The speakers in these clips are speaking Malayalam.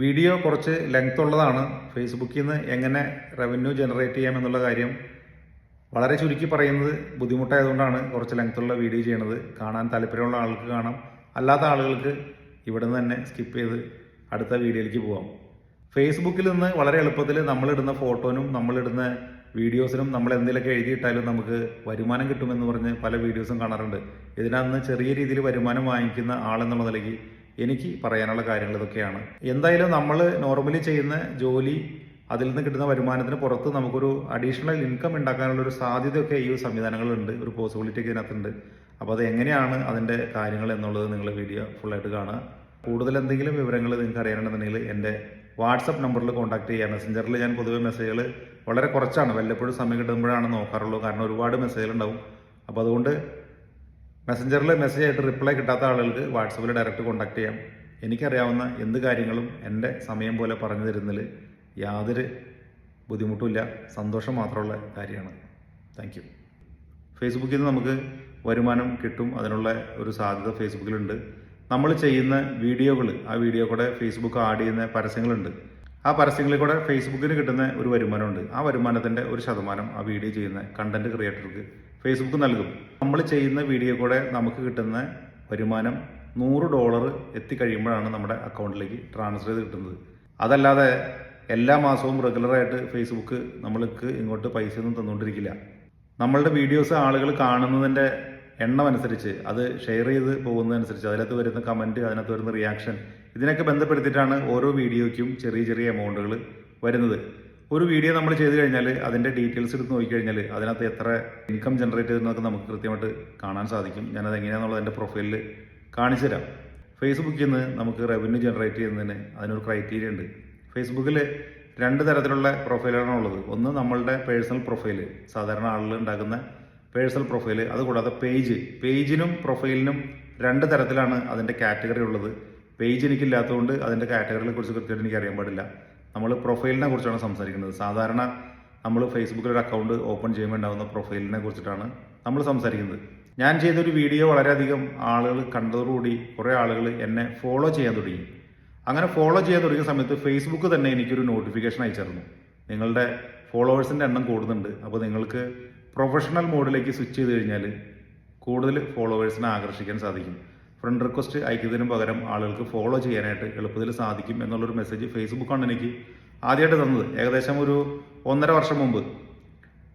വീഡിയോ കുറച്ച് ലെങ്ത് ഉള്ളതാണ് ഫേസ്ബുക്കിൽ നിന്ന് എങ്ങനെ റവന്യൂ ജനറേറ്റ് ചെയ്യാം എന്നുള്ള കാര്യം വളരെ ചുരുക്കി പറയുന്നത് ബുദ്ധിമുട്ടായതുകൊണ്ടാണ് കുറച്ച് ലെങ്ത്തുള്ള വീഡിയോ ചെയ്യണത്. കാണാൻ താല്പര്യമുള്ള ആൾക്ക് കാണാം. അല്ലാത്ത ആളുകൾക്ക് ഇവിടെ നിന്ന് തന്നെ സ്കിപ്പ് ചെയ്ത് അടുത്ത വീഡിയോയിലേക്ക് പോവാം. ഫേസ്ബുക്കിൽ നിന്ന് വളരെ എളുപ്പത്തിൽ നമ്മളിടുന്ന ഫോട്ടോനും നമ്മളിടുന്ന വീഡിയോസിനും നമ്മൾ എന്തെങ്കിലുമൊക്കെ എഴുതിയിട്ടാലും നമുക്ക് വരുമാനം കിട്ടുമെന്ന് പറഞ്ഞ് പല വീഡിയോസും കാണാറുണ്ട്. ഇതിനകത്ത് ചെറിയ രീതിയിൽ വരുമാനം വാങ്ങിക്കുന്ന ആളെന്നുള്ള നിലയ്ക്ക് എനിക്ക് പറയാനുള്ള കാര്യങ്ങൾ ഇതൊക്കെയാണ്. എന്തായാലും നമ്മൾ നോർമലി ചെയ്യുന്ന ജോലി അതിൽ നിന്ന് കിട്ടുന്ന വരുമാനത്തിന് പുറത്ത് നമുക്കൊരു അഡീഷണൽ ഇൻകം ഉണ്ടാക്കാനുള്ള ഒരു സാധ്യതയൊക്കെ ഈ സംവിധാനങ്ങളുണ്ട് ഒരു പോസിബിലിറ്റി ഒക്കെ ഇതിനകത്തുണ്ട്. അപ്പോൾ അത് എങ്ങനെയാണ് അതിന്റെ കാര്യങ്ങൾ എന്നുള്ളത് നിങ്ങൾ വീഡിയോ ഫുള്ളായിട്ട് കാണുക. കൂടുതൽ എന്തെങ്കിലും വിവരങ്ങൾ നിങ്ങൾക്ക് അറിയാനുണ്ടെന്നുണ്ടെങ്കിൽ എന്റെ വാട്സപ്പ് നമ്പറിൽ കോൺടാക്ട് ചെയ്യുക. മെസ്സഞ്ചറിൽ ഞാൻ പൊതുവെ മെസ്സേജുകൾ വളരെ കുറച്ചാണ്. വല്ലപ്പോഴും സമയം കിട്ടുമ്പോഴാണ് നോക്കാറുള്ളൂ. കാരണം ഒരുപാട് മെസ്സേജുകൾ ഉണ്ടാവും. അപ്പോൾ അതുകൊണ്ട് മെസ്സഞ്ചറിൽ മെസ്സേജ് ആയിട്ട് റിപ്ലൈ കിട്ടാത്ത ആളുകൾക്ക് വാട്സപ്പിൽ ഡയറക്റ്റ് കോൺടാക്ട് ചെയ്യാം. എനിക്കറിയാവുന്ന എന്ത് കാര്യങ്ങളും എന്റെ സമയം പോലെ പറഞ്ഞു തരുന്നതിൽ യാതൊരു ബുദ്ധിമുട്ടുമില്ല. സന്തോഷം മാത്രമുള്ള കാര്യമാണ്. താങ്ക് യു ഫേസ്ബുക്കിൽ നിന്ന് നമുക്ക് വരുമാനം കിട്ടും. അതിനുള്ള ഒരു സാധ്യത ഫേസ്ബുക്കിലുണ്ട് നമ്മൾ ചെയ്യുന്ന വീഡിയോകൾ ആ വീഡിയോ കൂടെ ഫേസ്ബുക്ക് ആഡ് ചെയ്യുന്ന പരസ്യങ്ങളുണ്ട്. ആ പരസ്യങ്ങളിൽ കൂടെ ഫേസ്ബുക്കിന് കിട്ടുന്ന ഒരു വരുമാനമുണ്ട്. ആ വരുമാനത്തിന്റെ ഒരു ശതമാനം ആ വീഡിയോ ചെയ്യുന്ന കണ്ടന്റ് ക്രിയേറ്റർക്ക് ഫേസ്ബുക്ക് നൽകും. നമ്മൾ ചെയ്യുന്ന വീഡിയോ കൂടെ നമുക്ക് കിട്ടുന്ന വരുമാനം നൂറ് ഡോളർ എത്തിക്കഴിയുമ്പോഴാണ് നമ്മുടെ അക്കൗണ്ടിലേക്ക് ട്രാൻസ്ഫർ ചെയ്ത് കിട്ടുന്നത്. അതല്ലാതെ എല്ലാ മാസവും റെഗുലറായിട്ട് ഫേസ്ബുക്ക് നമ്മൾക്ക് ഇങ്ങോട്ട് പൈസ ഒന്നും തന്നുകൊണ്ടിരിക്കില്ല. നമ്മളുടെ വീഡിയോസ് ആളുകൾ കാണുന്നതിന്റെ എണ്ണം അനുസരിച്ച് അത് ഷെയർ ചെയ്ത് പോകുന്നതനുസരിച്ച് അതിനകത്ത് വരുന്ന കമന്റ് അതിനകത്ത് വരുന്ന റിയാക്ഷൻ ഇതിനൊക്കെ ബന്ധപ്പെടുത്തിയിട്ടാണ് ഓരോ വീഡിയോയ്ക്കും ചെറിയ ചെറിയ എമൗണ്ടുകൾ വരുന്നത്. ഒരു വീഡിയോ നമ്മൾ ചെയ്ത് കഴിഞ്ഞാൽ അതിന്റെ ഡീറ്റെയിൽസ് എടുത്ത് നോക്കിക്കഴിഞ്ഞാൽ അതിനകത്ത് എത്ര ഇൻകം ജനറേറ്റ് ചെയ്തെന്നൊക്കെ നമുക്ക് കൃത്യമായിട്ട് കാണാൻ സാധിക്കും. ഞാനത് എങ്ങനെയാണെന്നുള്ളത് എന്റെ പ്രൊഫൈലിൽ കാണിച്ചു തരാം. ഫേസ്ബുക്കിൽ നിന്ന് നമുക്ക് റവന്യൂ ജനറേറ്റ് ചെയ്യുന്നതിന് അതിനൊരു ക്രൈറ്റീരിയ ഉണ്ട്. ഫേസ്ബുക്കിൽ രണ്ട് തരത്തിലുള്ള പ്രൊഫൈലാണ് ഉള്ളത് ഒന്ന് നമ്മളുടെ പേഴ്സണൽ പ്രൊഫൈൽ സാധാരണ ആളുകൾ ഉണ്ടാക്കുന്ന പേഴ്സണൽ പ്രൊഫൈൽ അതുകൂടാതെ പേജ് പേജിനും പ്രൊഫൈലിനും രണ്ട് തരത്തിലാണ് അതിന്റെ കാറ്റഗറി ഉള്ളത്. പേജ് എനിക്കില്ലാത്തതുകൊണ്ട് അതിന്റെ കാറ്റഗറികളെ കുറിച്ച് കൃത്യമായിട്ട് എനിക്ക് അറിയാൻ പാടില്ല. നമ്മൾ പ്രൊഫൈലിനെ കുറിച്ചാണ് സംസാരിക്കുന്നത്. സാധാരണ നമ്മൾ ഫേസ്ബുക്കിൽ ഒരു അക്കൗണ്ട് ഓപ്പൺ ചെയ്യുമ്പോൾ ഉണ്ടാകുന്ന പ്രൊഫൈലിനെ കുറിച്ചിട്ടാണ് നമ്മൾ സംസാരിക്കുന്നത്. ഞാൻ ചെയ്തൊരു വീഡിയോ വളരെയധികം ആളുകൾ കണ്ടതോടുകൂടി കുറേ ആളുകൾ എന്നെ ഫോളോ ചെയ്യാൻ തുടങ്ങി. അങ്ങനെ ഫോളോ ചെയ്യാൻ തുടങ്ങിയ സമയത്ത് ഫേസ്ബുക്ക് തന്നെ എനിക്കൊരു നോട്ടിഫിക്കേഷൻ അയച്ചിരുന്നു. നിങ്ങളുടെ ഫോളോവേഴ്സിന്റെ എണ്ണം കൂടുന്നുണ്ട്. അപ്പോൾ നിങ്ങൾക്ക് പ്രൊഫഷണൽ മോഡിലേക്ക് സ്വിച്ച് ചെയ്ത് കഴിഞ്ഞാൽ കൂടുതൽ ഫോളോവേഴ്സിനെ ആകർഷിക്കാൻ സാധിക്കും. ഫ്രണ്ട് റിക്വസ്റ്റ് അയക്കുന്നതിന് പകരം ആളുകൾക്ക് ഫോളോ ചെയ്യാനായിട്ട് എളുപ്പത്തിൽ സാധിക്കും എന്നുള്ളൊരു മെസ്സേജ് ഫേസ്ബുക്കാണ് എനിക്ക് ആദ്യമായിട്ട് തന്നത്. ഏകദേശം ഒരു ഒന്നര വർഷം മുമ്പ്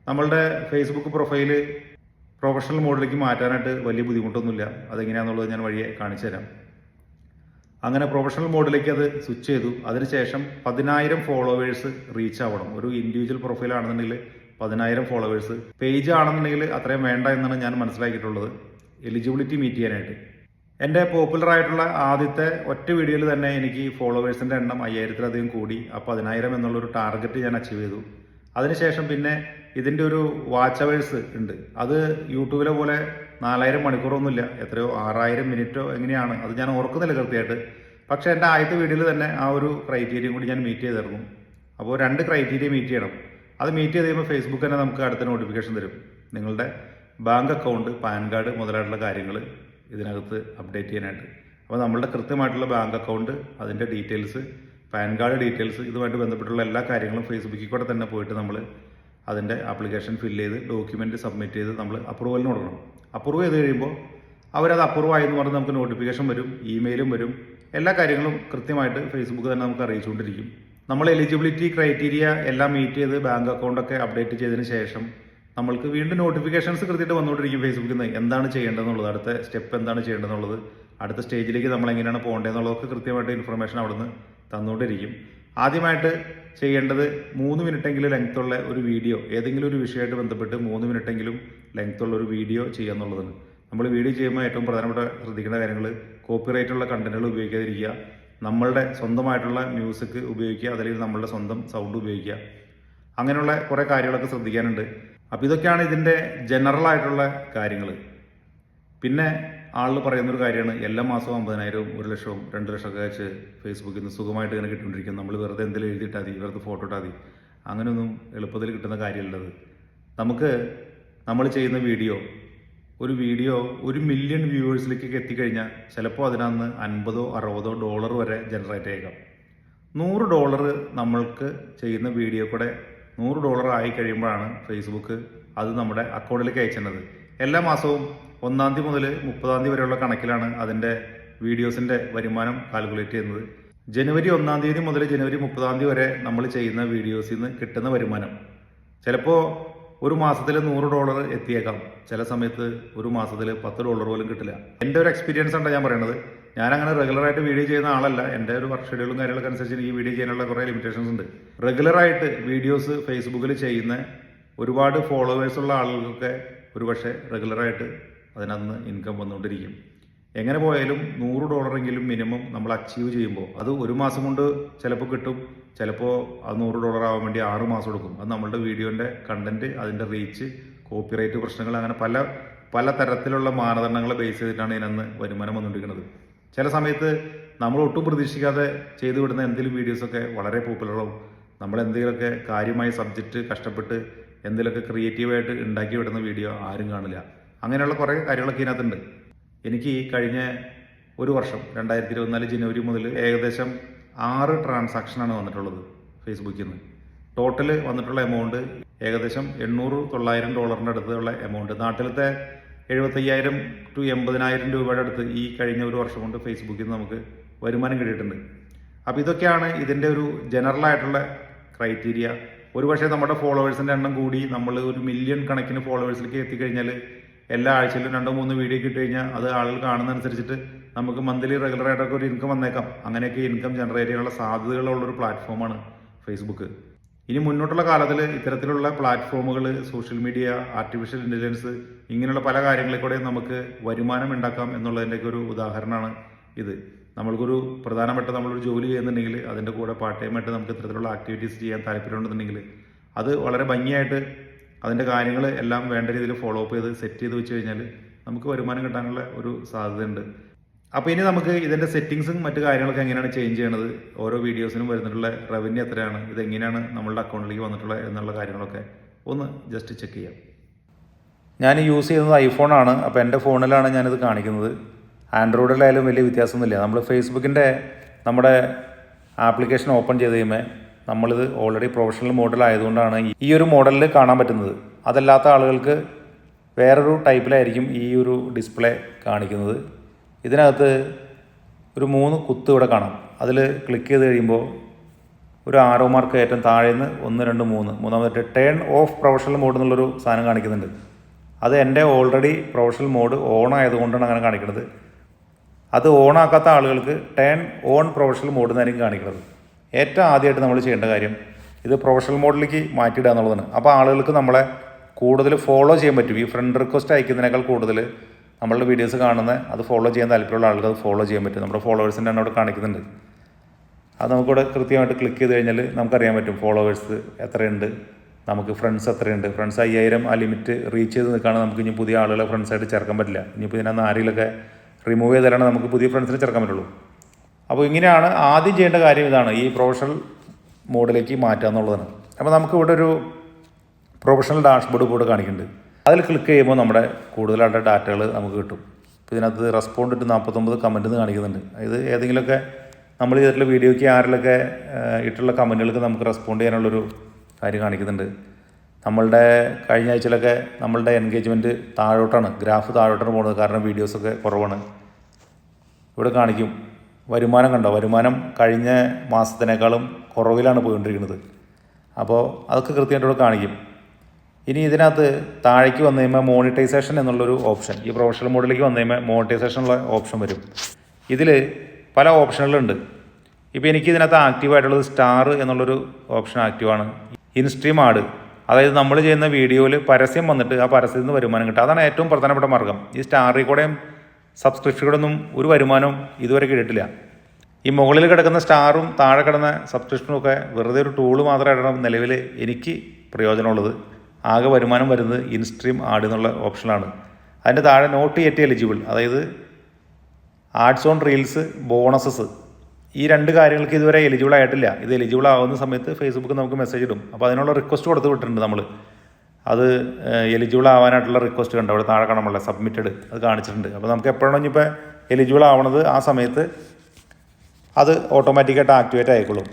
നമ്മളുടെ ഫേസ്ബുക്ക് പ്രൊഫൈൽ പ്രൊഫഷണൽ മോഡിലേക്ക് മാറ്റാനായിട്ട് വലിയ ബുദ്ധിമുട്ടൊന്നുമില്ല. അതെങ്ങനെയാണെന്നുള്ളത് ഞാൻ വഴിയെ കാണിച്ചു തരാം. അങ്ങനെ പ്രൊഫഷണൽ മോഡിലേക്ക് അത് സ്വിച്ച് ചെയ്തു. അതിനുശേഷം പതിനായിരം ഫോളോവേഴ്സ് റീച്ച് ആവണം. ഒരു ഇൻഡിവിജ്വൽ പ്രൊഫൈൽ ആണെന്നുണ്ടെങ്കിൽ പതിനായിരം ഫോളോവേഴ്സ് പേജ് ആണെന്നുണ്ടെങ്കിൽ അത്രയും വേണ്ട എന്നാണ് ഞാൻ മനസ്സിലാക്കിയിട്ടുള്ളത്. എലിജിബിലിറ്റി മീറ്റ് ചെയ്യാനായിട്ട്. എന്റെ പോപ്പുലർ ആയിട്ടുള്ള ആദ്യത്തെ ഒറ്റ വീഡിയോയിൽ തന്നെ എനിക്ക് ഫോളോവേഴ്സിന്റെ എണ്ണം അയ്യായിരത്തിലധികം കൂടി അപ്പോൾ പതിനായിരം എന്നുള്ളൊരു ടാർഗറ്റ് ഞാൻ അച്ചീവ് ചെയ്തു. അതിനുശേഷം പിന്നെ ഇതിന്റെ ഒരു വാച്ച് അവേഴ്സ് ഉണ്ട്. അത് യൂട്യൂബിലെ പോലെ നാലായിരം മണിക്കൂറൊന്നുമില്ല എത്രയോ ആറായിരം മിനിറ്റോ എങ്ങനെയാണ് അത് ഞാൻ ഓർക്കുന്നില്ല കൃത്യമായിട്ട്. പക്ഷേ എന്റെ ആദ്യത്തെ വീഡിയോയിൽ തന്നെ ആ ഒരു ക്രൈറ്റീരിയയും കൂടി ഞാൻ മീറ്റ് ചെയ്തിരുന്നു അപ്പോൾ രണ്ട് ക്രൈറ്റീരിയ മീറ്റ് ചെയ്യണം. അത് മീറ്റ് ചെയ്ത് കഴിയുമ്പോൾ ഫേസ്ബുക്ക് തന്നെ നമുക്ക് അടുത്ത നോട്ടിഫിക്കേഷൻ തരും. നിങ്ങളുടെ ബാങ്ക് അക്കൗണ്ട് പാൻ കാർഡ് മുതലായിട്ടുള്ള കാര്യങ്ങൾ. ഇതിനകത്ത് അപ്ഡേറ്റ് ചെയ്യാനായിട്ട്. അപ്പോൾ നമ്മളുടെ കൃത്യമായിട്ടുള്ള ബാങ്ക് അക്കൗണ്ട് അതിന്റെ ഡീറ്റെയിൽസ് പാൻ കാർഡ് ഡീറ്റെയിൽസ് ഇതുമായിട്ട് ബന്ധപ്പെട്ടുള്ള എല്ലാ കാര്യങ്ങളും ഫേസ്ബുക്കിൽ കൂടെ തന്നെ പോയിട്ട് നമ്മൾ അതിന്റെ ആപ്ലിക്കേഷൻ ഫില്ല് ചെയ്ത് ഡോക്യുമെന്റ് സബ്മിറ്റ് ചെയ്ത് നമ്മൾ അപ്രൂവലിന് കൊടുക്കണം. അപ്രൂവ് ചെയ്ത് കഴിയുമ്പോൾ അവരത് അപ്രൂവ് ആയി എന്ന് പറഞ്ഞ് നമുക്ക് നോട്ടിഫിക്കേഷൻ വരും ഇമെയിലും വരും. എല്ലാ കാര്യങ്ങളും കൃത്യമായിട്ട് ഫേസ്ബുക്ക് തന്നെ നമുക്ക് അറിയിച്ചുകൊണ്ടിരിക്കും. നമ്മൾ എലിജിബിലിറ്റി ക്രൈറ്റീരിയ എല്ലാം മീറ്റ് ചെയ്ത് ബാങ്ക് അക്കൗണ്ടൊക്കെ അപ്ഡേറ്റ് ചെയ്തതിന് ശേഷം നമ്മൾക്ക് വീണ്ടും നോട്ടിഫിക്കേഷൻസ് കൃത്യമായിട്ട് വന്നുകൊണ്ടിരിക്കും ഫേസ്ബുക്കിൽ നിന്ന് എന്താണ് ചെയ്യേണ്ടതെന്നുള്ളത്? അടുത്ത സ്റ്റെപ്പ് എന്താണ് ചെയ്യേണ്ടതെന്നുള്ളത്? അടുത്ത സ്റ്റേജിലേക്ക് നമ്മൾ എങ്ങനെയാണ് പോകേണ്ടതെന്നുള്ളതൊക്കെ കൃത്യമായിട്ട് ഇൻഫർമേഷൻ അവിടുന്ന് തന്നുകൊണ്ടിരിക്കും. ആദ്യമായിട്ട് ചെയ്യേണ്ടത് മൂന്ന് മിനിറ്റെങ്കിലും ലെങ്ത് ഉള്ള ഒരു വീഡിയോ ഏതെങ്കിലും ഒരു വിഷയമായിട്ട് ബന്ധപ്പെട്ട് മൂന്ന് മിനിറ്റെങ്കിലും ലെങ്ത് ഉള്ള ഒരു വീഡിയോ ചെയ്യുക എന്നുള്ളതാണ്. നമ്മൾ വീഡിയോ ചെയ്യുമ്പോൾ ഏറ്റവും പ്രധാനപ്പെട്ട ശ്രദ്ധിക്കേണ്ട കാര്യങ്ങൾ കോപ്പിറൈറ്റ് ഉള്ള കണ്ടന്റുകൾ ഉപയോഗിക്കാതിരിക്കുക നമ്മളുടെ സ്വന്തമായിട്ടുള്ള മ്യൂസിക് ഉപയോഗിക്കുക അതല്ലെങ്കിൽ നമ്മളുടെ സ്വന്തം സൗണ്ട് ഉപയോഗിക്കുക. അങ്ങനെയുള്ള കുറേ കാര്യങ്ങളൊക്കെ ശ്രദ്ധിക്കാനുണ്ട്. അപ്പോൾ ഇതൊക്കെയാണ് ഇതിന്റെ ജനറൽ ആയിട്ടുള്ള കാര്യങ്ങൾ പിന്നെ ആളുകൾ പറയുന്നൊരു കാര്യമാണ് എല്ലാ മാസവും അമ്പതിനായിരവും ഒരു ലക്ഷവും രണ്ട് ലക്ഷമൊക്കെ വെച്ച് ഫേസ്ബുക്കിൽ നിന്ന് സുഖമായിട്ട് ഇങ്ങനെ കിട്ടിക്കൊണ്ടിരിക്കും നമ്മൾ വെറുതെ എന്തെങ്കിലും എഴുതിയിട്ടാൽ മതി വെറുതെ ഫോട്ടോ ഇട്ടാൽ മതി. അങ്ങനെയൊന്നും എളുപ്പത്തിൽ കിട്ടുന്ന കാര്യമുള്ളത് നമുക്ക് നമ്മൾ ചെയ്യുന്ന വീഡിയോ ഒരു വീഡിയോ ഒരു മില്യൺ വ്യൂവേഴ്സിലേക്കൊക്കെ എത്തിക്കഴിഞ്ഞാൽ ചിലപ്പോൾ അതിനകത്ത് അൻപതോ അറുപതോ ഡോളർ വരെ ജനറേറ്റ് ആയേക്കാം. നൂറ് ഡോളർ നമ്മൾക്ക് ചെയ്യുന്ന വീഡിയോ കൂടെ നൂറ് ഡോളർ ആയി കഴിയുമ്പോഴാണ് ഫേസ്ബുക്ക് അത് നമ്മുടെ അക്കൗണ്ടിലേക്ക് അയച്ചത് എല്ലാ മാസവും ഒന്നാം തീയതി മുതൽ മുപ്പതാം തീയതി വരെയുള്ള കണക്കിലാണ് അതിന്റെ വീഡിയോസിന്റെ വരുമാനം കാൽക്കുലേറ്റ് ചെയ്യുന്നത്. ജനുവരി ഒന്നാം തീയതി മുതൽ ജനുവരി മുപ്പതാം തീയതി വരെ നമ്മൾ ചെയ്യുന്ന വീഡിയോസിൽ നിന്ന് കിട്ടുന്ന വരുമാനം. ചിലപ്പോൾ ഒരു മാസത്തിൽ നൂറ് ഡോളർ എത്തിയേക്കാം. ചില സമയത്ത് ഒരു മാസത്തിൽ പത്ത് ഡോളർ പോലും കിട്ടില്ല. എന്റെ ഒരു എക്സ്പീരിയൻസ് ആണ് ഞാൻ പറയണത് ഞാൻ അങ്ങനെ റെഗുലറായിട്ട് വീഡിയോ ചെയ്യുന്ന ആളല്ല. എന്റെ ഒരു വർക്ക് ഷെഡ്യൂളും കാര്യങ്ങളൊക്കെ അനുസരിച്ച് എനിക്ക് വീഡിയോ ചെയ്യാനുള്ള കുറേ ലിമിറ്റേഷൻസ് ഉണ്ട്. റെഗുലറായിട്ട് വീഡിയോസ് ഫേസ്ബുക്കിൽ ചെയ്യുന്ന ഒരുപാട് ഫോളോവേഴ്സുള്ള ആളുകൾക്കൊക്കെ ഒരുപക്ഷെ റെഗുലറായിട്ട് അതിനന്ന് ഇൻകം വന്നുകൊണ്ടിരിക്കും. എങ്ങനെ പോയാലും നൂറ് ഡോളറെങ്കിലും മിനിമം നമ്മൾ അച്ചീവ് ചെയ്യുമ്പോൾ അത് ഒരു മാസം കൊണ്ട് ചിലപ്പോൾ കിട്ടും ചിലപ്പോൾ അത് നൂറ് ഡോളർ ആവാൻ വേണ്ടി ആറ് മാസം എടുക്കും. അത് നമ്മളുടെ വീഡിയോന്റെ കണ്ടന്റ് അതിന്റെ റീച്ച് കോപ്പിറൈറ്റ് പ്രശ്നങ്ങൾ അങ്ങനെ പല പല തരത്തിലുള്ള മാനദണ്ഡങ്ങളെ ബേസ് ചെയ്തിട്ടാണ് ഇതിനന്ന് വരുമാനം വന്നുകൊണ്ടിരിക്കുന്നത്. ചില സമയത്ത് നമ്മൾ ഒട്ടും പ്രതീക്ഷിക്കാതെ ചെയ്തു വിടുന്ന എന്തെങ്കിലും വീഡിയോസൊക്കെ വളരെ പോപ്പുലറാവും നമ്മൾ എന്തെങ്കിലുമൊക്കെ കാര്യമായ സബ്ജക്റ്റ് കഷ്ടപ്പെട്ട് എന്തെങ്കിലുമൊക്കെ ക്രിയേറ്റീവായിട്ട് ഉണ്ടാക്കി വിടുന്ന വീഡിയോ ആരും കാണില്ല. അങ്ങനെയുള്ള കുറേ കാര്യങ്ങളൊക്കെ ഇതിനകത്തുണ്ട്. എനിക്ക് ഈ കഴിഞ്ഞ ഒരു വർഷം രണ്ടായിരത്തി ഇരുപത്തിനാല് ജനുവരി മുതൽ ഏകദേശം ആറ് ട്രാൻസാക്ഷനാണ് വന്നിട്ടുള്ളത് ഫേസ്ബുക്കിൽ നിന്ന് ടോട്ടൽ വന്നിട്ടുള്ള എമൗണ്ട് ഏകദേശം എണ്ണൂറ് തൊള്ളായിരം ഡോളറിന്റെ അടുത്തുള്ള എമൗണ്ട് നാട്ടിലത്തെ എഴുപത്തയ്യായിരം ടു എൺപതിനായിരം രൂപയുടെ അടുത്ത് ഈ കഴിഞ്ഞ ഒരു വർഷം കൊണ്ട് ഫേസ്ബുക്കിൽ നിന്ന് നമുക്ക് വരുമാനം കിട്ടിയിട്ടുണ്ട്. അപ്പോൾ ഇതൊക്കെയാണ് ഇതിന്റെ ഒരു ജനറൽ ആയിട്ടുള്ള ക്രൈറ്റീരിയ ഒരുപക്ഷെ നമ്മുടെ ഫോളോവേഴ്സിന്റെ എണ്ണം കൂടി നമ്മൾ ഒരു മില്യൺ കണക്കിന് ഫോളോവേഴ്സിലേക്ക് എത്തിക്കഴിഞ്ഞാൽ എല്ലാ ആഴ്ചയിലും രണ്ടോ മൂന്ന് വീഡിയോ കിട്ടി കഴിഞ്ഞാൽ അത് ആളുകൾ കാണുന്നതനുസരിച്ചിട്ട് നമുക്ക് മന്ത്ലി റെഗുലർ ആയിട്ടൊക്കെ ഒരു ഇൻകം വന്നേക്കാം. അങ്ങനെയൊക്കെ ഇൻകം ജനറേറ്റ് ചെയ്യാനുള്ള സാധ്യതകളുള്ള ഒരു പ്ലാറ്റ്ഫോമാണ് ഫേസ്ബുക്ക് ഇനി മുന്നോട്ടുള്ള കാലത്തിൽ ഇത്തരത്തിലുള്ള പ്ലാറ്റ്ഫോമുകൾ സോഷ്യൽ മീഡിയ ആർട്ടിഫിഷ്യൽ ഇന്റലിജൻസ് ഇങ്ങനെയുള്ള പല കാര്യങ്ങളിൽ കൂടെ നമുക്ക് വരുമാനം ഉണ്ടാക്കാം എന്നുള്ളതിന്റെയൊക്കെ ഒരു ഉദാഹരണമാണ് ഇത്. നമ്മൾക്കൊരു പ്രധാനപ്പെട്ട നമ്മളൊരു ജോലി ചെയ്യുന്നുണ്ടെങ്കിൽ അതിന്റെ കൂടെ പാർട്ട് ടൈമായിട്ട് നമുക്ക് ഇത്തരത്തിലുള്ള ആക്ടിവിറ്റീസ് ചെയ്യാൻ താല്പര്യമുണ്ടെന്നുണ്ടെങ്കിൽ അത് വളരെ ഭംഗിയായിട്ട് അതിന്റെ കാര്യങ്ങൾ എല്ലാം വേണ്ട രീതിയിൽ ഫോളോ അപ്പ് ചെയ്ത് സെറ്റ് ചെയ്ത് വെച്ച് കഴിഞ്ഞാൽ നമുക്ക് വരുമാനം കിട്ടാനുള്ള ഒരു സാധ്യതയുണ്ട്. അപ്പോൾ ഇനി നമുക്ക് ഇതിന്റെ സെറ്റിങ്സും മറ്റു കാര്യങ്ങളൊക്കെ എങ്ങനെയാണ് ചേഞ്ച് ചെയ്യണത്? ഓരോ വീഡിയോസിനും വരുന്നിട്ടുള്ള റവന്യൂ എത്രയാണ്? ഇതെങ്ങനെയാണ് നമ്മളുടെ അക്കൗണ്ടിലേക്ക് വന്നിട്ടുള്ളത് എന്നുള്ള കാര്യങ്ങളൊക്കെ ഒന്ന് ജസ്റ്റ് ചെക്ക് ചെയ്യാം. ഞാൻ യൂസ് ചെയ്യുന്നത് ഐഫോണാണ് അപ്പോൾ എന്റെ ഫോണിലാണ് ഞാനിത് കാണിക്കുന്നത്. ആൻഡ്രോയിഡിലായാലും വലിയ വ്യത്യാസമൊന്നുമില്ല. നമ്മൾ ഫേസ്ബുക്കിന്റെ നമ്മുടെ ആപ്ലിക്കേഷൻ ഓപ്പൺ ചെയ്ത് കഴിയുമ്പോൾ നമ്മളിത് ഓൾറെഡി പ്രൊഫഷണൽ മോഡലായതുകൊണ്ടാണ് ഈ ഒരു മോഡലിൽ കാണാൻ പറ്റുന്നത്. അതല്ലാത്ത ആളുകൾക്ക് വേറൊരു ടൈപ്പിലായിരിക്കും ഈ ഒരു ഡിസ്പ്ലേ കാണിക്കുന്നത്. ഇതിനകത്ത് ഒരു മൂന്ന് കുത്ത് ഇവിടെ കാണാം. അതിൽ ക്ലിക്ക് ചെയ്ത് കഴിയുമ്പോൾ ഒരു ആരോ മാർക്ക് ഏറ്റവും താഴെ നിന്ന് ഒന്ന് രണ്ട് മൂന്ന്. മൂന്നാമത്തെ ടേൺ ഓഫ് പ്രൊഫഷണൽ മോഡ് എന്നുള്ളൊരു സാധനം കാണിക്കുന്നുണ്ട്. അത് എന്റെ ഓൾറെഡി പ്രൊഫഷണൽ മോഡ് ഓൺ ആയതുകൊണ്ടാണ് അങ്ങനെ കാണിക്കുന്നത് അത് ഓൺ ആക്കാത്ത ആളുകൾക്ക് ടേൺ ഓൺ പ്രൊഫഷണൽ മോഡ് എന്നായിരിക്കും കാണിക്കുന്നത് ഏറ്റവും ആദ്യമായിട്ട് നമ്മൾ ചെയ്യേണ്ട കാര്യം ഇത് പ്രൊഫഷണൽ മോഡിലേക്ക് മാറ്റിയിടുക എന്നുള്ളതാണ്. അപ്പോൾ ആളുകൾക്ക് നമ്മളെ കൂടുതൽ ഫോളോ ചെയ്യാൻ പറ്റും. ഈ ഫ്രണ്ട് റിക്വസ്റ്റ് അയക്കുന്നതിനേക്കാൾ കൂടുതൽ നമ്മളുടെ വീഡിയോസ് കാണുന്ന അത് ഫോളോ ചെയ്യാൻ താല്പര്യമുള്ള ആളുകൾ അത് ഫോളോ ചെയ്യാൻ പറ്റും. നമ്മുടെ ഫോളോവേഴ്സിന്റെ എണ്ണം അവിടെ കാണിക്കുന്നുണ്ട്. അത് നമുക്കിവിടെ കൃത്യമായിട്ട് ക്ലിക്ക് ചെയ്ത് കഴിഞ്ഞാൽ നമുക്കറിയാൻ പറ്റും ഫോളോവേഴ്സ് എത്രയുണ്ട് നമുക്ക് ഫ്രണ്ട്സ് എത്രയുണ്ട്. ഫ്രണ്ട്സ് അയ്യായിരം ആ ലിമിറ്റ് റീച്ച് ചെയ്ത് നിൽക്കുകയാണ് നമുക്ക് ഇനി പുതിയ ആളുകളെ ഫ്രണ്ട്സായിട്ട് ചേർക്കാൻ പറ്റില്ല. ഇനിയിപ്പോൾ ഇതിനകത്ത് ആരെങ്കിലൊക്കെ റിമൂവ് ചെയ്താലാണ് നമുക്ക് പുതിയ ഫ്രണ്ട്സിനെ ചേർക്കാൻ പറ്റുള്ളൂ. അപ്പോൾ ഇങ്ങനെയാണ് ആദ്യം ചെയ്യേണ്ട കാര്യം ഇതാണ്. ഈ പ്രൊഫഷണൽ മോഡിലേക്ക് മാറ്റുക എന്നുള്ളതാണ്. അപ്പോൾ നമുക്ക് ഇവിടെ ഒരു പ്രൊഫഷണൽ ഡാഷ്ബോർഡ് കൂടെ കാണിക്കുന്നുണ്ട്. അതിൽ ക്ലിക്ക് ചെയ്യുമ്പോൾ നമ്മുടെ കൂടുതലായിട്ട് ഡാറ്റകൾ നമുക്ക് കിട്ടും. ഇതിനകത്ത് റെസ്പോണ്ട് ഇട്ട് നാൽപ്പത്തൊമ്പത് കമന്റ് എന്ന് കാണിക്കുന്നുണ്ട്. ഇത് ഏതെങ്കിലുമൊക്കെ നമ്മൾ ചെയ്തിട്ടുള്ള വീഡിയോയ്ക്ക് ആരിലൊക്കെ ഇട്ടുള്ള കമന്റുകൾക്ക് നമുക്ക് റെസ്പോണ്ട് ചെയ്യാനുള്ളൊരു കാര്യം കാണിക്കുന്നുണ്ട്. നമ്മളുടെ കഴിഞ്ഞ ആഴ്ചയിലൊക്കെ നമ്മളുടെ എൻഗേജ്മെന്റ് താഴോട്ടാണ് ഗ്രാഫ് താഴോട്ടാണ് പോകുന്നത്. കാരണം വീഡിയോസൊക്കെ കുറവാണ്. ഇവിടെ കാണിക്കും. വരുമാനം കണ്ടോ? വരുമാനം കഴിഞ്ഞ മാസത്തിനേക്കാളും കുറവിലാണ് പോയിക്കൊണ്ടിരിക്കുന്നത്. അപ്പോൾ അതൊക്കെ കൃത്യമായിട്ട് ഇവിടെ കാണിക്കും. ഇനി ഇതിനകത്ത് താഴേക്ക് വന്നു കഴിയുമ്പോൾ മോണിറ്റൈസേഷൻ എന്നുള്ളൊരു ഓപ്ഷൻ ഈ പ്രൊഫഷണൽ മോഡിലേക്ക് വന്നു കഴിയുമ്പോൾ മോണിറ്റൈസേഷൻ ഉള്ള ഓപ്ഷൻ വരും. ഇതിൽ പല ഓപ്ഷനുകളുണ്ട് ഇപ്പോൾ എനിക്ക് ഇതിനകത്ത് ആക്റ്റീവായിട്ടുള്ളത് സ്റ്റാർ എന്നുള്ളൊരു ഓപ്ഷൻ ആക്റ്റീവാണ് ഇൻസ്ട്രീം ആഡ് അതായത് നമ്മൾ ചെയ്യുന്ന വീഡിയോയിൽ പരസ്യം വന്നിട്ട് ആ പരസ്യത്തിൽ നിന്ന് വരുമാനം കിട്ടുക അതാണ് ഏറ്റവും പ്രധാനപ്പെട്ട മാർഗം ഈ സ്റ്റാറിൽ കൂടെയും സബ്സ്ക്രിപ്ഷൻ കൂടെ ഒന്നും ഒരു വരുമാനവും ഇതുവരെ കിട്ടിയിട്ടില്ല. ഈ മുകളിൽ കിടക്കുന്ന സ്റ്റാറും താഴെ കിടന്ന സബ്സ്ക്രിപ്ഷനും ഒക്കെ വെറുതെ ഒരു ടൂൾ മാത്രമായിട്ടാണ് നിലവിൽ എനിക്ക് പ്രയോജനമുള്ളത്. ആകെ വരുമാനം വരുന്നത് ഇൻസ്ട്രീം ആഡ് എന്നുള്ള ഓപ്ഷനാണ് അതിന്റെ താഴെ നോട്ട് യെറ്റ് എലിജിബിൾ അതായത് ആഡ്സ് ഓൺ റീൽസ് ബോണസസ് ഈ രണ്ട് കാര്യങ്ങൾക്ക് ഇതുവരെ എലിജിബിൾ ആയിട്ടില്ല. ഇത് എലിജിബിൾ ആവുന്ന സമയത്ത് ഫേസ്ബുക്ക് നമുക്ക് മെസ്സേജ് ഇടും. അപ്പോൾ അതിനുള്ള റിക്വസ്റ്റ് കൊടുത്ത് വിട്ടിട്ടുണ്ട് നമ്മൾ അത് എലിജിബിൾ ആവാനായിട്ടുള്ള റിക്വസ്റ്റ് കണ്ട്? അവിടെ താഴെ കാണാനുള്ള സബ്മിറ്റഡ് അത് കാണിച്ചിട്ടുണ്ട്. അപ്പോൾ നമുക്ക് എപ്പോഴാണ് ഇനിയിപ്പോൾ എലിജിബിൾ ആവണത് ആ സമയത്ത് അത് ഓട്ടോമാറ്റിക്കായിട്ട് ആക്ടിവേറ്റ് ആയിക്കോളും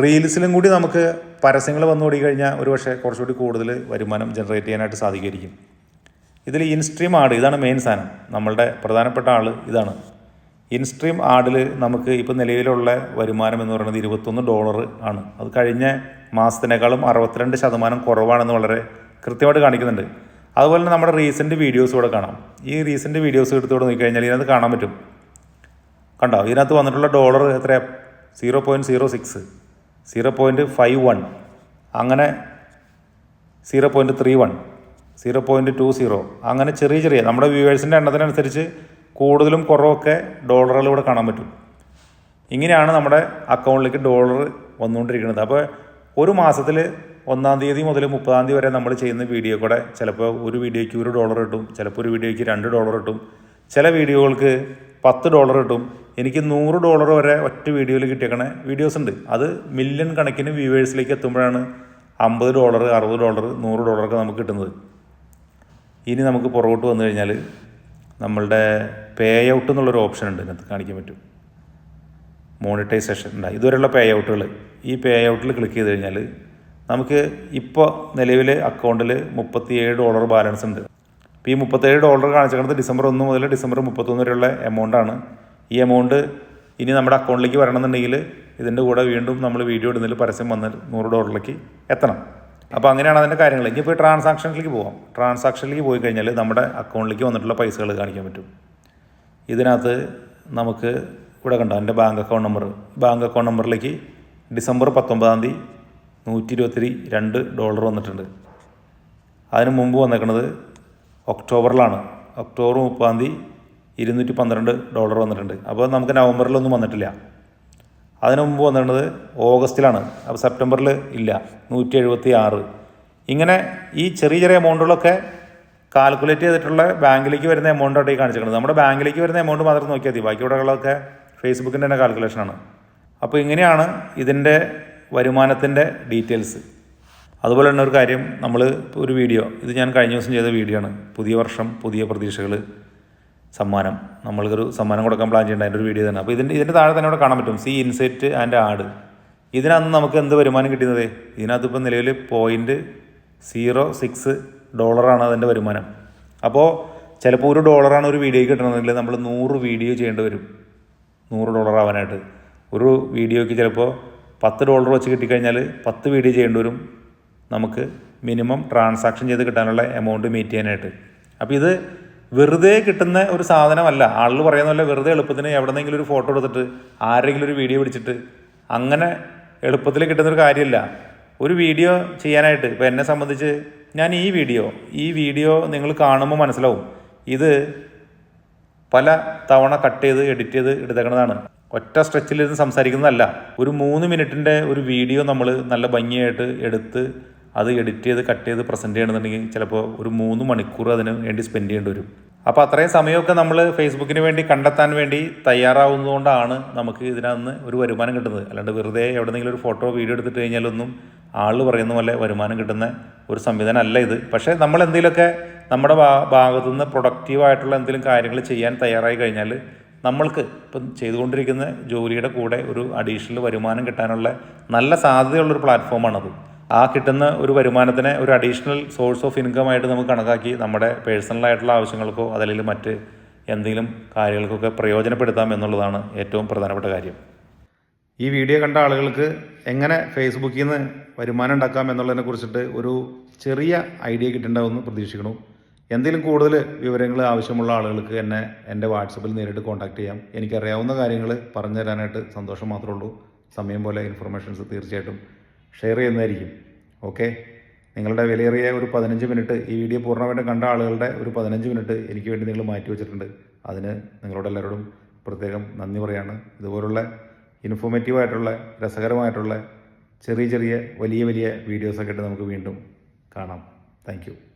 റീൽസിലും കൂടി നമുക്ക് പരസ്യങ്ങൾ വന്നു കഴിഞ്ഞാൽ ഒരു പക്ഷേ കുറച്ചുകൂടി കൂടുതൽ വരുമാനം ജനറേറ്റ് ചെയ്യാനായിട്ട് സാധിക്കുമായിരിക്കും. ഇതിൽ ഇൻസ്ട്രീം ആഡ് ഇതാണ് മെയിൻ സാധനം. നമ്മളുടെ പ്രധാനപ്പെട്ട ആൾ ഇതാണ്. ഇൻസ്ട്രീം ആഡിൽ നമുക്ക് ഇപ്പോൾ നിലവിലുള്ള വരുമാനം എന്ന് പറയുന്നത് ഇരുപത്തൊന്ന് ഡോളർ ആണ്. അത് കഴിഞ്ഞ മാസത്തിനേക്കാളും അറുപത്തിരണ്ട് ശതമാനം കുറവാണെന്ന് വളരെ കൃത്യമായിട്ട് കാണിക്കുന്നുണ്ട്. അതുപോലെ തന്നെ നമ്മുടെ റീസെന്റ് വീഡിയോസ് കൂടെ കാണാം. ഈ റീസെന്റ് വീഡിയോസ് എടുത്തുകൂടെ നോക്കിക്കഴിഞ്ഞാൽ ഇതിനകത്ത് കാണാൻ പറ്റും. കണ്ടോ? ഇതിനകത്ത് വന്നിട്ടുള്ള ഡോളർ എത്ര zero point zero six zero point five one അങ്ങനെ zero point three one zero point two zero അങ്ങനെ ചെറിയ ചെറിയ നമ്മുടെ വ്യൂവേഴ്സിന്റെ എണ്ണത്തിനനുസരിച്ച് കൂടുതലും കുറവൊക്കെ ഡോളറുകൾ ഇവിടെ കാണാൻ പറ്റും. ഇങ്ങനെയാണ് നമ്മുടെ അക്കൗണ്ടിലേക്ക് ഡോളർ വന്നുകൊണ്ടിരിക്കുന്നത്. അപ്പോൾ ഒരു മാസത്തിൽ ഒന്നാം തീയതി മുതൽ മുപ്പതാം തീയതി വരെ നമ്മൾ ചെയ്യുന്ന വീഡിയോ കൂടെ ചിലപ്പോൾ ഒരു വീഡിയോയ്ക്ക് ഒരു ഡോളർ കിട്ടും ചിലപ്പോൾ ഒരു വീഡിയോയ്ക്ക് രണ്ട് ഡോളർ കിട്ടും. ചില വീഡിയോകൾക്ക് പത്ത് ഡോളർ കിട്ടും എനിക്ക് നൂറ് ഡോളർ വരെ ഒറ്റ വീഡിയോയിൽ കിട്ടിയേക്കണ. വീഡിയോസ് ഉണ്ട്. അത് മില്യൺ കണക്കിന് വ്യൂവേഴ്സിലേക്ക് എത്തുമ്പോഴാണ് അമ്പത് ഡോളർ അറുപത് ഡോളർ നൂറ് ഡോളറൊക്കെ നമുക്ക് കിട്ടുന്നത്. ഇനി നമുക്ക് പുറകോട്ട് വന്നു കഴിഞ്ഞാൽ നമ്മളുടെ പേ ഔട്ട് എന്നുള്ളൊരു ഓപ്ഷൻ ഉണ്ട് ഇതിനകത്ത് കാണിക്കാൻ പറ്റും. മോണിറ്റൈസേഷൻ ഉണ്ടായി ഇതുവരെയുള്ള പേ ഔട്ടുകൾ ഈ പേ ഔട്ടിൽ ക്ലിക്ക് ചെയ്ത് കഴിഞ്ഞാൽ നമുക്ക് ഇപ്പോൾ നിലവിൽ അക്കൗണ്ടിൽ മുപ്പത്തിയേഴ് ഡോളർ ബാലൻസ് ഉണ്ട്. ഇപ്പോൾ ഈ മുപ്പത്തേഴ് ഡോളർ കാണിച്ചിരിക്കുന്നത് ഡിസംബർ ഒന്ന് മുതൽ ഡിസംബർ മുപ്പത്തൊന്ന് വരെയുള്ള എമൗണ്ടാണ് ഈ എമൗണ്ട് ഇനി നമ്മുടെ അക്കൗണ്ടിലേക്ക് വരണമെന്നുണ്ടെങ്കിൽ ഇതിന്റെ കൂടെ വീണ്ടും നമ്മൾ വീഡിയോ ഇടുന്നതിൽ പരസ്യം വന്ന് നൂറ് ഡോളറിലേക്ക് എത്തണം. അപ്പോൾ അങ്ങനെയാണ് അതിന്റെ കാര്യങ്ങൾ. ഇനി ഇനിയിപ്പോൾ ട്രാൻസാക്ഷനിലേക്ക് പോകാം ട്രാൻസാക്ഷനിലേക്ക് പോയി കഴിഞ്ഞാൽ നമ്മുടെ അക്കൗണ്ടിലേക്ക് വന്നിട്ടുള്ള പൈസകൾ കാണിക്കാൻ പറ്റും. ഇതിനകത്ത് നമുക്ക് ഇവിടെ കണ്ടോ എന്റെ bank account number bank account നമ്പറിലേക്ക് ഡിസംബർ പത്തൊമ്പതാം തീയതി നൂറ്റി ഇരുപത്തി രണ്ട് ഡോളർ വന്നിട്ടുണ്ട്. അതിന് മുമ്പ് വന്നേക്കുന്നത് ഒക്ടോബറിലാണ്. ഒക്ടോബർ മുപ്പതാം തീയതി ഇരുന്നൂറ്റി പന്ത്രണ്ട് ഡോളർ വന്നിട്ടുണ്ട്. അപ്പോൾ നമുക്ക് നവംബറിലൊന്നും വന്നിട്ടില്ല. അതിനു മുമ്പ് വന്നിരുന്നത് ഓഗസ്റ്റിലാണ്. അപ്പോൾ സെപ്റ്റംബറിൽ ഇല്ല. നൂറ്റി എഴുപത്തി ആറ് ഇങ്ങനെ ഈ ചെറിയ ചെറിയ എമൗണ്ടുകളൊക്കെ കാൽക്കുലേറ്റ് ചെയ്തിട്ടുള്ള ബാങ്കിലേക്ക് വരുന്ന എമൗണ്ടായിട്ട് ഈ കാണിച്ചിരിക്കുന്നത്. നമ്മുടെ ബാങ്കിലേക്ക് വരുന്ന എമൗണ്ട് മാത്രം നോക്കിയാൽ മതി. ബാക്കി ഇവിടെയുള്ളതൊക്കെ ഫേസ്ബുക്കിന്റെ തന്നെ കാൽക്കുലേഷനാണ്. അപ്പോൾ ഇങ്ങനെയാണ് ഇതിന്റെ വരുമാനത്തിന്റെ ഡീറ്റെയിൽസ്. അതുപോലെ തന്നെ ഒരു കാര്യം നമ്മൾ ഒരു വീഡിയോ ഇത് ഞാൻ കഴിഞ്ഞ ദിവസം ചെയ്ത വീഡിയോ ആണ്. പുതിയ വർഷം പുതിയ പ്രതീക്ഷകൾ. സമ്മാനം. നമ്മൾക്കൊരു സമ്മാനം കൊടുക്കാൻ പ്ലാൻ ചെയ്യേണ്ട. അതിന്റെ ഒരു വീഡിയോ തന്നെ. അപ്പോൾ ഇതിന്റെ ഇതിന്റെ താഴെ തന്നെ ഇവിടെ കാണാൻ പറ്റും. സി ഇൻസെറ്റ് ആൻഡ് ആഡ് ഇതിനകത്ത് നമുക്ക് എന്ത് വരുമാനം കിട്ടുന്നത്? ഇതിനകത്ത് ഇപ്പോൾ നിലവിൽ പോയിന്റ് സീറോ സിക്സ് ഡോളറാണ് അതിന്റെ വരുമാനം. അപ്പോൾ ചിലപ്പോൾ ഒരു ഡോളറാണ് ഒരു വീഡിയോയ്ക്ക് കിട്ടണമെങ്കിൽ നമ്മൾ നൂറ് വീഡിയോ ചെയ്യേണ്ടി വരും. നൂറ് ഡോളർ ആവാനായിട്ട്. ഒരു വീഡിയോയ്ക്ക് ചിലപ്പോൾ പത്ത് ഡോളർ വെച്ച് കിട്ടിക്കഴിഞ്ഞാൽ പത്ത് വീഡിയോ ചെയ്യേണ്ടി വരും. നമുക്ക് മിനിമം ട്രാൻസാക്ഷൻ ചെയ്ത് കിട്ടാനുള്ള എമൗണ്ട് മീറ്റ് ചെയ്യാനായിട്ട്. അപ്പോൾ ഇത് വെറുതെ കിട്ടുന്ന ഒരു സാധനമല്ല. ആളുകൾ പറയുന്ന പോലെ വെറുതെ എളുപ്പത്തിന് എവിടെന്നെങ്കിലും ഒരു ഫോട്ടോ എടുത്തിട്ട് ആരെങ്കിലും ഒരു വീഡിയോ പിടിച്ചിട്ട് അങ്ങനെ എളുപ്പത്തിൽ കിട്ടുന്നൊരു കാര്യമില്ല ഒരു വീഡിയോ ചെയ്യാനായിട്ട് ഇപ്പോൾ എന്നെ സംബന്ധിച്ച് ഞാൻ ഈ വീഡിയോ ഈ വീഡിയോ നിങ്ങൾ കാണുമ്പോൾ മനസ്സിലാവും. ഇത് പല തവണ കട്ട് ചെയ്ത് എഡിറ്റ് ചെയ്ത് എടുത്തേക്കുന്നതാണ് ഒറ്റ സ്ട്രെച്ചിലിരുന്ന് സംസാരിക്കുന്നതല്ല. ഒരു മൂന്ന് മിനിറ്റിന്റെ ഒരു വീഡിയോ നമ്മൾ നല്ല ഭംഗിയായിട്ട് എടുത്ത് അത് എഡിറ്റ് ചെയ്ത് കട്ട് ചെയ്ത് പ്രസന്റ് ചെയ്യണമെന്നുണ്ടെങ്കിൽ ചിലപ്പോൾ ഒരു മൂന്ന് മണിക്കൂർ അതിന് വേണ്ടി സ്പെൻഡ് ചെയ്യേണ്ടി വരും. അപ്പോൾ അത്രയും സമയമൊക്കെ നമ്മൾ ഫേസ്ബുക്കിന് വേണ്ടി കണ്ടെത്താൻ വേണ്ടി തയ്യാറാവുന്നതുകൊണ്ടാണ് നമുക്ക് ഇതിനകത്ത് ഒരു വരുമാനം കിട്ടുന്നത്. അല്ലാണ്ട് വെറുതെ എവിടെന്നെങ്കിലും ഒരു ഫോട്ടോ വീഡിയോ എടുത്തിട്ട് കഴിഞ്ഞാലൊന്നും ആൾ പറയുന്ന പോലെ വരുമാനം കിട്ടുന്ന ഒരു സംവിധാനം അല്ല ഇത്. പക്ഷേ നമ്മൾ എന്തെങ്കിലുമൊക്കെ നമ്മുടെ ഭാ ഭാഗത്തുനിന്ന് പ്രൊഡക്റ്റീവായിട്ടുള്ള എന്തെങ്കിലും കാര്യങ്ങൾ ചെയ്യാൻ തയ്യാറായി കഴിഞ്ഞാൽ നമ്മൾക്ക് ഇപ്പം ചെയ്തുകൊണ്ടിരിക്കുന്ന ജോലിയുടെ കൂടെ ഒരു അഡീഷണൽ വരുമാനം കിട്ടാനുള്ള നല്ല സാധ്യതയുള്ളൊരു പ്ലാറ്റ്ഫോമാണത് ആ കിട്ടുന്ന ഒരു വരുമാനത്തിനെ ഒരു അഡീഷണൽ സോഴ്സ് ഓഫ് ഇൻകം ആയിട്ട് നമുക്ക് കണക്കാക്കി നമ്മുടെ പേഴ്സണലായിട്ടുള്ള ആവശ്യങ്ങൾക്കോ അതല്ലെങ്കിൽ മറ്റ് എന്തെങ്കിലും കാര്യങ്ങൾക്കൊക്കെ പ്രയോജനപ്പെടുത്താം എന്നുള്ളതാണ് ഏറ്റവും പ്രധാനപ്പെട്ട കാര്യം. ഈ വീഡിയോ കണ്ട ആളുകൾക്ക് എങ്ങനെ ഫേസ്ബുക്കിൽ നിന്ന് വരുമാനം ഉണ്ടാക്കാം എന്നുള്ളതിനെ കുറിച്ചിട്ട് ഒരു ചെറിയ ഐഡിയ കിട്ടുന്നുണ്ടാവുമെന്ന് പ്രതീക്ഷിക്കുന്നു എന്തെങ്കിലും കൂടുതൽ വിവരങ്ങൾ ആവശ്യമുള്ള ആളുകൾക്ക് എന്നെ എന്റെ വാട്സപ്പിൽ നേരിട്ട് കോൺടാക്ട് ചെയ്യാം. എനിക്കറിയാവുന്ന കാര്യങ്ങൾ പറഞ്ഞു തരാനായിട്ട് സന്തോഷം മാത്രമേ ഉള്ളൂ. സമയം പോലെ ഇൻഫർമേഷൻസ് തീർച്ചയായിട്ടും ഷെയർ ചെയ്യുന്നതായിരിക്കും. ഓക്കെ? നിങ്ങളുടെ വിലയേറിയ ഒരു പതിനഞ്ച് മിനിറ്റ് ഈ വീഡിയോ പൂർണമായിട്ടും കണ്ട ആളുകളുടെ ഒരു പതിനഞ്ച് മിനിറ്റ് എനിക്ക് വേണ്ടി നിങ്ങൾ മാറ്റി വെച്ചിട്ടുണ്ട്. അതിന് നിങ്ങളോട് എല്ലാവരോടും പ്രത്യേകം നന്ദി പറയാണ്. ഇതുപോലുള്ള ഇൻഫോർമേറ്റീവായിട്ടുള്ള രസകരമായിട്ടുള്ള ചെറിയ ചെറിയ വലിയ വലിയ വീഡിയോസൊക്കെ ആയിട്ട് നമുക്ക് വീണ്ടും കാണാം. താങ്ക്